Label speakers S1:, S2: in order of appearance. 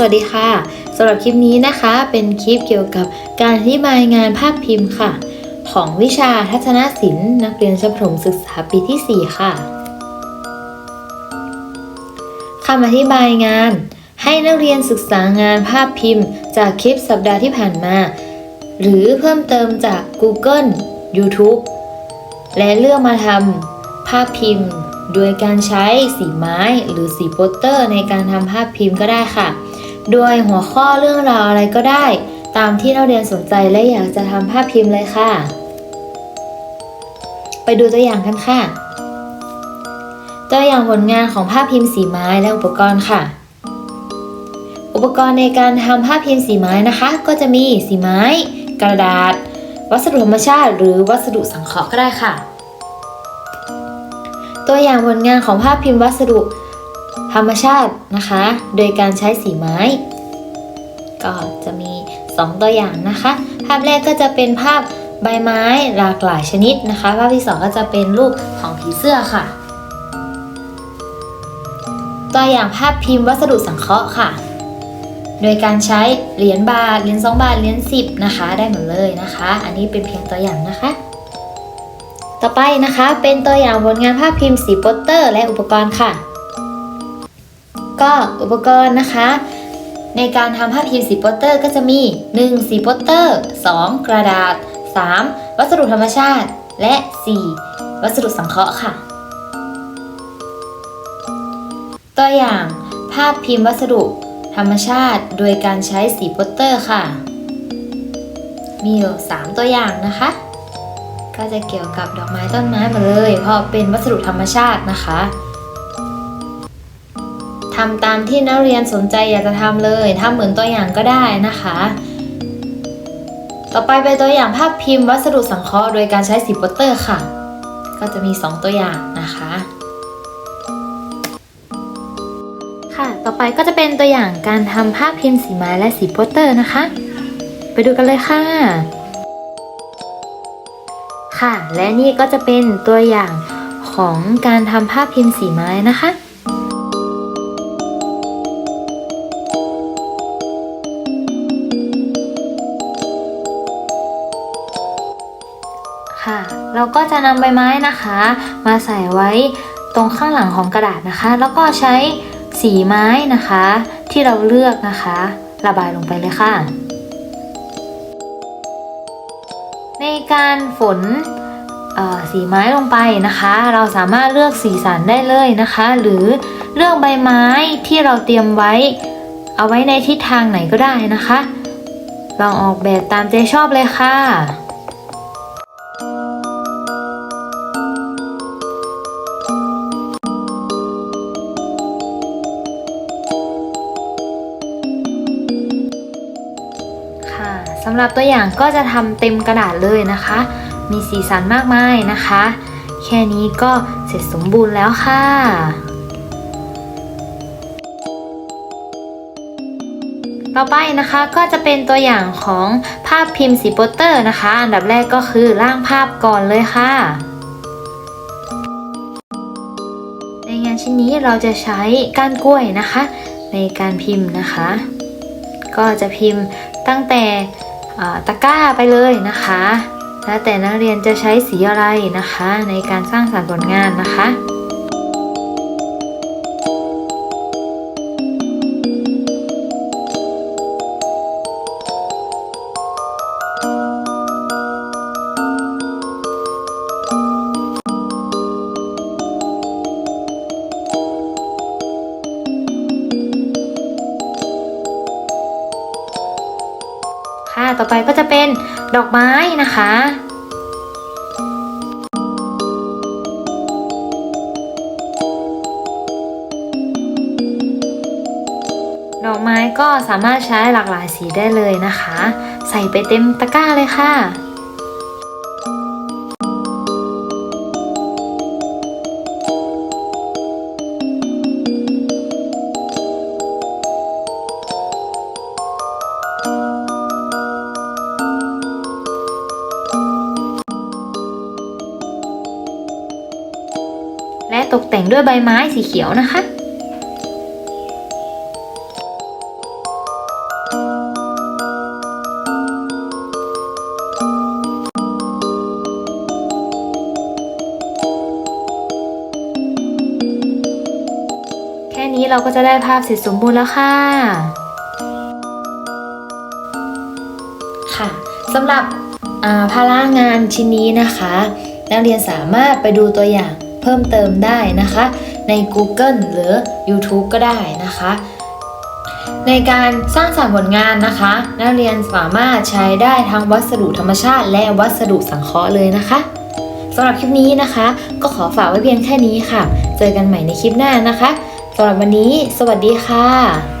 S1: สวัสดีค่ะสำหรับคลิปนี้นะคะ เป็นคลิปเกี่ยวกับการอธิบายงานภาพพิมพ์ค่ะ ของวิชาทัศนศิลป์ นักเรียนชั้นประถมศึกษาปีที่ 4 ค่ะคำอธิบายงาน ให้นักเรียนศึกษางานภาพพิมพ์ จากคลิปสัปดาห์ที่ผ่านมา หรือเพิ่มเติมจาก Google YouTube และเลือกมาทำภาพพิมพ์ โดยการใช้สีไม้หรือสีโปสเตอร์ในการทำภาพพิมพ์ก็ได้ค่ะ โดยหัวข้อเรื่องราวอะไรก็ได้ ตามที่นักเรียนสนใจและอยากจะทำภาพพิมพ์เลยค่ะ ไปดูตัวอย่างกันค่ะ ตัวอย่างผลงานของภาพพิมพ์สีไม้และอุปกรณ์ค่ะ อุปกรณ์ในการทำภาพพิมพ์สีไม้นะคะ ก็จะมีสีไม้ กระดาษ วัสดุธรรมชาติหรือวัสดุสังเคราะห์ก็ได้ค่ะ ตัวอย่างผลงานของภาพพิมพ์วัสดุ ธรรมชาตินะคะ โดยการใช้สีไม้ ก็จะมี 2 ตัวอย่างนะคะ ภาพแรกก็จะเป็นภาพใบไม้หลากหลายชนิดนะคะ ภาพที่ 2 ก็จะเป็นรูปของผีเสื้อค่ะ ตัวอย่างภาพพิมพ์วัสดุสังเคราะห์ค่ะ โดยการใช้เหรียญบาท เหรียญ2บาท เหรียญ10นะคะ ได้หมดเลยนะคะ อันนี้เป็นเพียงตัวอย่างนะคะ ต่อไปนะคะเป็นตัวอย่างผลงานภาพพิมพ์สีโปสเตอร์ และอุปกรณ์ค่ะ ก็อุปกรณ์นะคะ ในการทำภาพพิมพ์สีโปสเตอร์ก็จะมี 1. สีโปสเตอร์ 2. กระดาษ 3. วัสดุธรรมชาติ และ 4. วัสดุสังเคราะห์ค่ะ ตัวอย่างภาพพิมพ์วัสดุธรรมชาติ โดยการใช้สีโปสเตอร์ค่ะ มีอยู่3ตัวอย่างนะคะ ก็จะเกี่ยวกับดอกไม้ต้นไม้มาเลย เพราะเป็นวัสดุธรรมชาตินะคะ ทำตามที่นักเรียนสนใจอยากจะทำเลยทำเหมือนตัวอย่างก็ได้นะคะ ต่อไปเป็นตัวอย่างภาพพิมพ์วัสดุสังเคราะห์โดยการใช้สีโปสเตอร์ค่ะ ก็จะมี 2 ตัวอย่างนะคะ ค่ะ ต่อไปก็จะเป็นตัวอย่างการทำภาพพิมพ์สีไม้และสีโปสเตอร์นะคะ ไปดูกันเลยค่ะ ค่ะ และนี่ก็จะเป็นตัวอย่างของการทำภาพพิมพ์สีไม้นะคะ เราก็จะนำใบไม้นะคะ มาใส่ไว้ตรงข้างหลังของกระดาษนะคะ แล้วก็ใช้สีไม้นะคะ ที่เราเลือกนะคะ ระบายลงไปเลยค่ะ ในการฝนสีไม้ลงไปนะคะ เราสามารถเลือกสีสันได้เลยนะคะ หรือเลือกใบไม้ที่เราเตรียมไว้ เอาไว้ในทิศทางไหนก็ได้นะคะ ลองออกแบบตามใจชอบเลยค่ะำหรับตัวอย่างก็จะทำเต็มกระดาษเลยนะคะ มีสีสันมากมายนะคะ แค่นี้ก็เสร็จสมบูรณ์แล้วค่ะต่อไปนะคะก็จะเป็นตัวอย่างของภาพพิมพ์สีโปสเตอร์นะคะ อันดับแรกก็คือร่างภาพก่อนเลยค่ะ ในงานชิ้นนี้เราจะใช้ก้านกล้วยนะคะ ในการพิมพ์นะคะ ก็จะพิมพ์ตั้งแต่ ตะกร้าไปเลยนะคะแล้วแต่นักเรียนจะใช้สีอะไรนะคะ ในการสร้างสรรค์ผลงานนะคะ ต่อไปก็จะเป็นดอกไม้นะคะดอกไม้ก็สามารถใช้หลากหลายสีได้เลยนะคะ ใส่ไปเต็มตะกร้าเลยค่ะ และตกแต่งด้วยใบไม้สีเขียวนะคะ แค่นี้เราก็จะได้ภาพเสร็จสมบูรณ์แล้วค่ะ ค่ะสำหรับพาร่างงานชิ้นนี้นะคะ นักเรียนสามารถไปดูตัวอย่าง เพิ่มเติมได้นะคะ ใน Google หรือ YouTube ก็ได้นะคะ ในการสร้างสรรค์ผลงานนะคะ นักเรียนสามารถใช้ได้ทั้งวัสดุธรรมชาติ และวัสดุสังเคราะห์เลยนะคะสำหรับคลิปนี้นะคะ ก็ขอฝากไว้เพียงแค่นี้ค่ะ เจอกันใหม่ในคลิปหน้านะคะสำหรับวันนี้ สวัสดีค่ะ